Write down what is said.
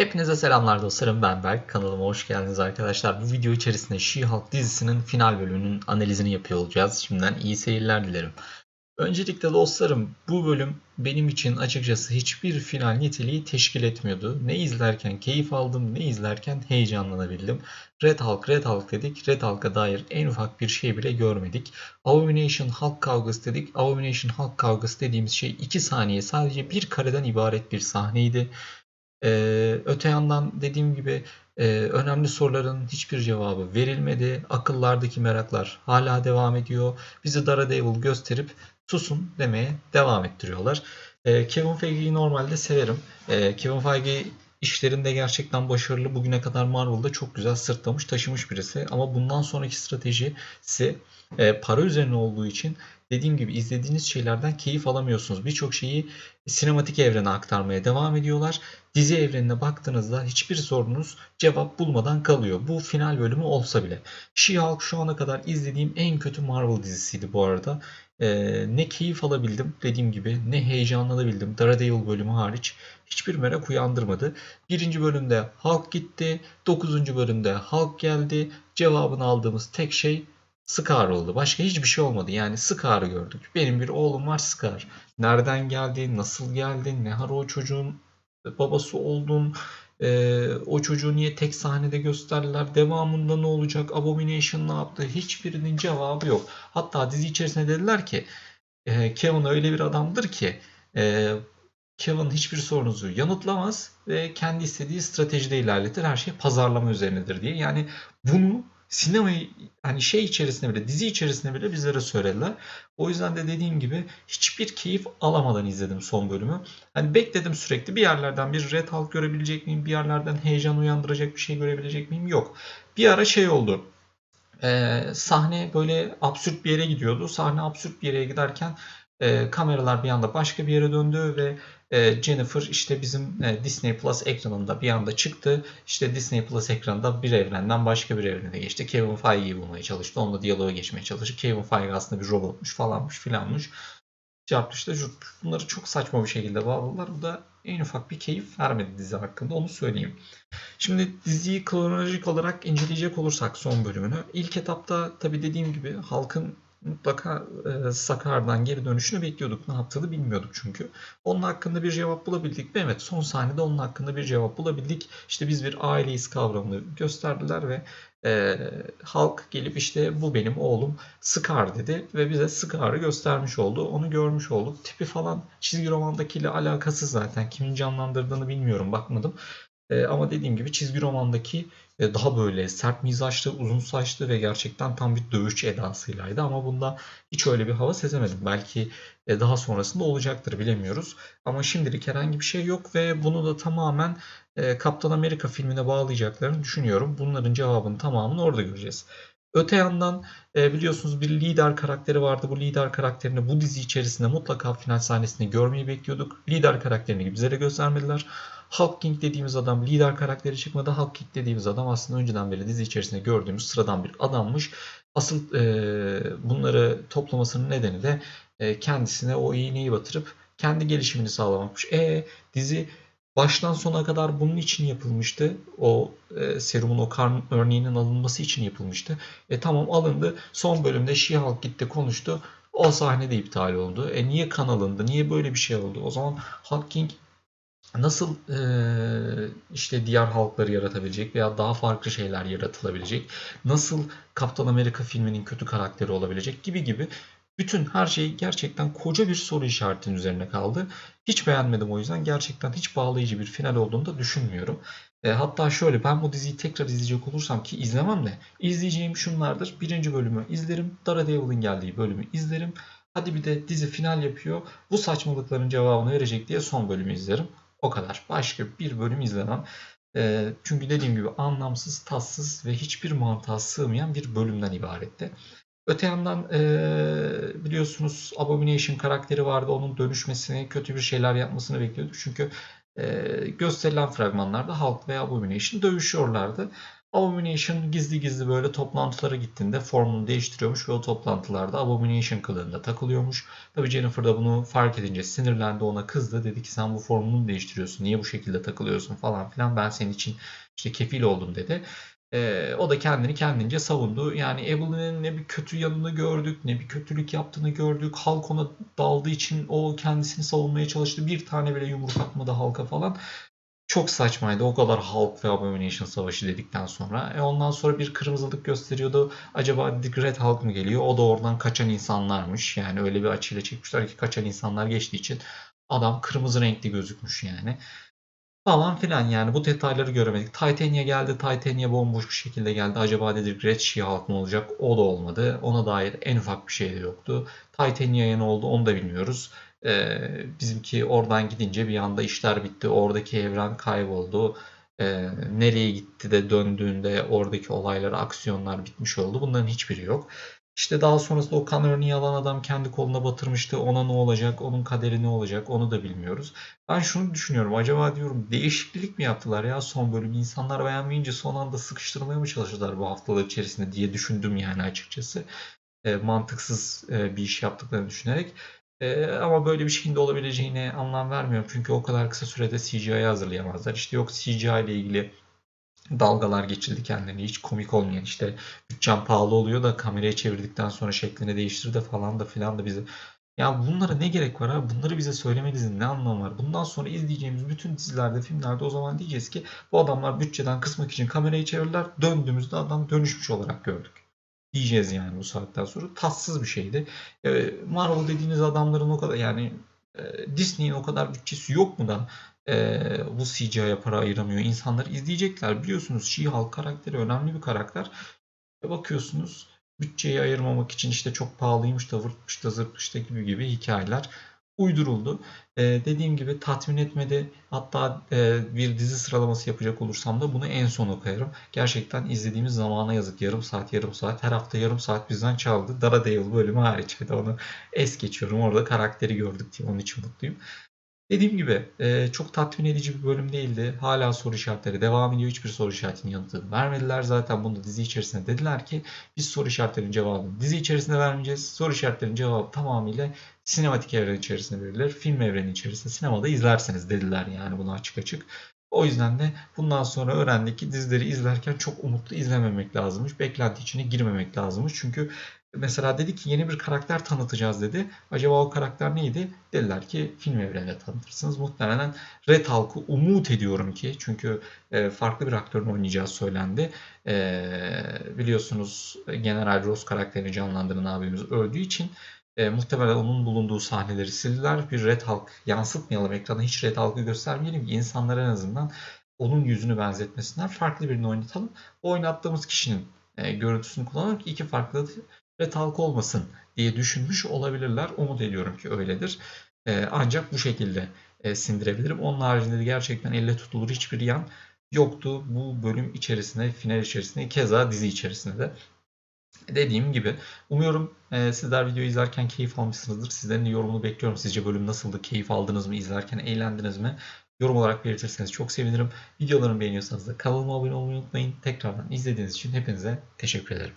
Hepinize selamlar dostlarım ben Berk. Kanalıma hoş geldiniz arkadaşlar. Bu video içerisinde She-Hulk dizisinin final bölümünün analizini yapıyor olacağız. Şimdiden iyi seyirler dilerim. Öncelikle dostlarım bu bölüm benim için açıkçası hiçbir final niteliği teşkil etmiyordu. Ne izlerken keyif aldım ne izlerken heyecanlanabildim. Red Hulk Red Hulk dedik. Red Hulk'a dair en ufak bir şey bile görmedik. Abomination Hulk kavgası dedik. Abomination Hulk kavgası dediğimiz şey 2 saniye sadece bir kareden ibaret bir sahneydi. Ee, öte yandan dediğim gibi e, önemli soruların hiçbir cevabı verilmedi. Akıllardaki meraklar hala devam ediyor. Bizi Daredevil gösterip susun demeye devam ettiriyorlar. Ee, Kevin Feige'yi normalde severim. Ee, Kevin Feige işlerinde gerçekten başarılı. Bugüne kadar Marvel'da çok güzel sırtlamış taşımış birisi. Ama bundan sonraki stratejisi e, para üzerine olduğu için dediğim gibi izlediğiniz şeylerden keyif alamıyorsunuz. Birçok şeyi sinematik evrene aktarmaya devam ediyorlar. Dizi evrenine baktığınızda hiçbir sorunuz cevap bulmadan kalıyor. Bu final bölümü olsa bile. She-Hulk şu ana kadar izlediğim en kötü Marvel dizisiydi bu arada. Ee, ne keyif alabildim dediğim gibi ne heyecanlanabildim. Daredevil bölümü hariç hiçbir merak uyandırmadı. Birinci bölümde Hulk gitti. Dokuzuncu bölümde Hulk geldi. Cevabını aldığımız tek şey Scar oldu. Başka hiçbir şey olmadı. Yani Scar'ı gördük. Benim bir oğlum var Scar. Nereden geldi, nasıl geldi, ne ara o çocuğun babası oldun, ee, o çocuğu niye tek sahnede gösterdiler, devamında ne olacak, Abomination ne yaptı, hiçbirinin cevabı yok. Hatta dizi içerisinde dediler ki e, Kevin öyle bir adamdır ki e, Kevin hiçbir sorunuzu yanıtlamaz ve kendi istediği stratejide ilerletir. Her şey pazarlama üzerinedir diye. Yani bunu sinemayı hani şey içerisinde bile dizi içerisinde bile bizlere söylediler. O yüzden de dediğim gibi hiçbir keyif alamadan izledim son bölümü. Hani bekledim sürekli bir yerlerden bir Red Hulk görebilecek miyim? Bir yerlerden heyecan uyandıracak bir şey görebilecek miyim? Yok. Bir ara şey oldu. Ee, sahne böyle absürt bir yere gidiyordu. Sahne absürt bir yere giderken e, kameralar bir anda başka bir yere döndü ve e, Jennifer işte bizim e, Disney Plus ekranında bir anda çıktı. İşte Disney Plus ekranında bir evrenden başka bir evrene geçti. Kevin Feige'yi bulmaya çalıştı. Onunla diyaloğa geçmeye çalıştı. Kevin Feige aslında bir robotmuş falanmış filanmış. Çarpmış da bunları çok saçma bir şekilde bağladılar. Bu da en ufak bir keyif vermedi dizi hakkında onu söyleyeyim. Şimdi diziyi kronolojik olarak inceleyecek olursak son bölümünü. ilk etapta tabi dediğim gibi halkın mutlaka e, Sakar'dan geri dönüşünü bekliyorduk. Ne yaptığını bilmiyorduk çünkü. Onun hakkında bir cevap bulabildik mi? Evet son sahnede onun hakkında bir cevap bulabildik. İşte biz bir aileyiz kavramını gösterdiler ve e, halk gelip işte bu benim oğlum Scar dedi ve bize Scar'ı göstermiş oldu. Onu görmüş olduk. Tipi falan çizgi romandakiyle alakasız zaten. Kimin canlandırdığını bilmiyorum bakmadım. E, ama dediğim gibi çizgi romandaki e, daha böyle sert mizaçlı, uzun saçlı ve gerçekten tam bir dövüş edasıylaydı. Ama bunda hiç öyle bir hava sezemedim. Belki e, daha sonrasında olacaktır bilemiyoruz. Ama şimdilik herhangi bir şey yok ve bunu da tamamen e, Kaptan Amerika filmine bağlayacaklarını düşünüyorum. Bunların cevabını tamamını orada göreceğiz. Öte yandan biliyorsunuz bir lider karakteri vardı. Bu lider karakterini bu dizi içerisinde mutlaka final sahnesinde görmeyi bekliyorduk. Lider karakterini bizlere göstermediler. Hulk King dediğimiz adam lider karakteri çıkmadı. Hulk King dediğimiz adam aslında önceden beri dizi içerisinde gördüğümüz sıradan bir adammış. Asıl e, bunları toplamasının nedeni de e, kendisine o iğneyi batırıp kendi gelişimini sağlamakmış. E dizi baştan sona kadar bunun için yapılmıştı. O e, serumun o karn örneğinin alınması için yapılmıştı. E tamam alındı. Son bölümde She-Hulk gitti konuştu. O sahnede iptal oldu. E niye kan alındı? Niye böyle bir şey oldu? O zaman Hulk nasıl e, işte diğer halkları yaratabilecek veya daha farklı şeyler yaratılabilecek, nasıl Kaptan Amerika filminin kötü karakteri olabilecek gibi gibi bütün her şey gerçekten koca bir soru işaretinin üzerine kaldı. Hiç beğenmedim o yüzden gerçekten hiç bağlayıcı bir final olduğunu da düşünmüyorum. E, hatta şöyle ben bu diziyi tekrar izleyecek olursam ki izlemem de izleyeceğim şunlardır. Birinci bölümü izlerim. Daredevil'in geldiği bölümü izlerim. Hadi bir de dizi final yapıyor. Bu saçmalıkların cevabını verecek diye son bölümü izlerim. O kadar. Başka bir bölüm izlemem. E, çünkü dediğim gibi anlamsız, tatsız ve hiçbir mantığa sığmayan bir bölümden ibaretti. Öte yandan e, biliyorsunuz Abomination karakteri vardı. Onun dönüşmesini, kötü bir şeyler yapmasını bekliyorduk. Çünkü e, gösterilen fragmanlarda Hulk ve Abomination dövüşüyorlardı. Abomination gizli gizli böyle toplantılara gittiğinde formunu değiştiriyormuş ve o toplantılarda Abomination kılığında takılıyormuş. Tabii Jennifer da bunu fark edince sinirlendi ona kızdı. Dedi ki sen bu formunu mu değiştiriyorsun? Niye bu şekilde takılıyorsun falan filan. Ben senin için işte kefil oldum dedi. Ee, o da kendini kendince savundu. Yani Evelyn'in ne bir kötü yanını gördük, ne bir kötülük yaptığını gördük. Halk ona daldığı için o kendisini savunmaya çalıştı. Bir tane bile yumruk atmadı halka falan. Çok saçmaydı. O kadar Hulk ve Abomination savaşı dedikten sonra. E ondan sonra bir kırmızılık gösteriyordu. Acaba Red Hulk mı geliyor? O da oradan kaçan insanlarmış. Yani öyle bir açıyla çekmişler ki kaçan insanlar geçtiği için adam kırmızı renkli gözükmüş yani. Falan filan yani bu detayları göremedik. Titania geldi. Titania bomboş bir şekilde geldi. Acaba dedik Red She-Hulk mı olacak? O da olmadı. Ona dair en ufak bir şey de yoktu. Titania'ya ne oldu onu da bilmiyoruz. Ee, bizimki oradan gidince bir anda işler bitti. Oradaki evren kayboldu. Ee, nereye gitti de döndüğünde oradaki olaylar, aksiyonlar bitmiş oldu. Bunların hiçbiri yok. İşte daha sonrasında o kan örneği alan adam kendi koluna batırmıştı. Ona ne olacak? Onun kaderi ne olacak? Onu da bilmiyoruz. Ben şunu düşünüyorum. Acaba diyorum değişiklik mi yaptılar ya son bölüm? İnsanlar beğenmeyince son anda sıkıştırmaya mı çalıştılar bu haftalar içerisinde diye düşündüm yani açıkçası. E, mantıksız e, bir iş yaptıklarını düşünerek. E, ama böyle bir şeyin de olabileceğine anlam vermiyorum. Çünkü o kadar kısa sürede CGI hazırlayamazlar. İşte yok CGI ile ilgili dalgalar geçirdi kendini. Hiç komik olmayan işte bütçem pahalı oluyor da kamerayı çevirdikten sonra şeklini değiştir de falan da filan da bize ya bunlara ne gerek var abi? Bunları bize söylemenizin ne anlamı var? Bundan sonra izleyeceğimiz bütün dizilerde, filmlerde o zaman diyeceğiz ki bu adamlar bütçeden kısmak için kamerayı çevirdiler. Döndüğümüzde adam dönüşmüş olarak gördük. Diyeceğiz yani bu saatten sonra. Tatsız bir şeydi. Ee, Marvel dediğiniz adamların o kadar yani e, Disney'in o kadar bütçesi yok mu da e, bu CGI'ye para ayıramıyor. İnsanlar izleyecekler. Biliyorsunuz She-Hulk karakteri önemli bir karakter. Ve bakıyorsunuz bütçeyi ayırmamak için işte çok pahalıymış da vırtmış da zırtmış da gibi gibi hikayeler uyduruldu. Ee, dediğim gibi tatmin etmedi. Hatta e, bir dizi sıralaması yapacak olursam da bunu en sona koyarım. Gerçekten izlediğimiz zamana yazık. Yarım saat, yarım saat. Her hafta yarım saat bizden çaldı. Daredevil bölümü hariç. Hadi onu es geçiyorum. Orada karakteri gördük diye onun için mutluyum. Dediğim gibi e, çok tatmin edici bir bölüm değildi. Hala soru işaretleri devam ediyor. Hiçbir soru işaretinin yanıtını vermediler. Zaten bunu da dizi içerisinde dediler ki biz soru işaretlerinin cevabını dizi içerisinde vermeyeceğiz. Soru işaretlerinin cevabı tamamıyla sinematik evren içerisinde verilir. Film evreni içerisinde sinemada izlersiniz dediler yani bunu açık açık. O yüzden de bundan sonra öğrendik ki dizileri izlerken çok umutlu izlememek lazımmış. Beklenti içine girmemek lazımmış. Çünkü mesela dedi ki yeni bir karakter tanıtacağız dedi. Acaba o karakter neydi? Dediler ki film evreninde tanıtırsınız. Muhtemelen Red Hulk'u umut ediyorum ki çünkü e, farklı bir aktörün oynayacağı söylendi. E, biliyorsunuz General Ross karakterini canlandıran abimiz öldüğü için e, muhtemelen onun bulunduğu sahneleri sildiler. Bir Red Hulk yansıtmayalım ekrana hiç Red Hulk'ı göstermeyelim ki insanlar en azından onun yüzünü benzetmesinler. Farklı birini oynatalım. O oynattığımız kişinin e, görüntüsünü kullanalım ki iki farklı Red Hulk olmasın diye düşünmüş olabilirler. Umut ediyorum ki öyledir. E, ancak bu şekilde e, sindirebilirim. Onun haricinde de gerçekten elle tutulur hiçbir yan yoktu bu bölüm içerisinde, final içerisinde, keza dizi içerisinde de. Dediğim gibi umuyorum e, sizler videoyu izlerken keyif almışsınızdır. Sizlerin yorumunu bekliyorum. Sizce bölüm nasıldı? Keyif aldınız mı? İzlerken eğlendiniz mi? Yorum olarak belirtirseniz çok sevinirim. Videolarımı beğeniyorsanız da kanalıma abone olmayı unutmayın. Tekrardan izlediğiniz için hepinize teşekkür ederim.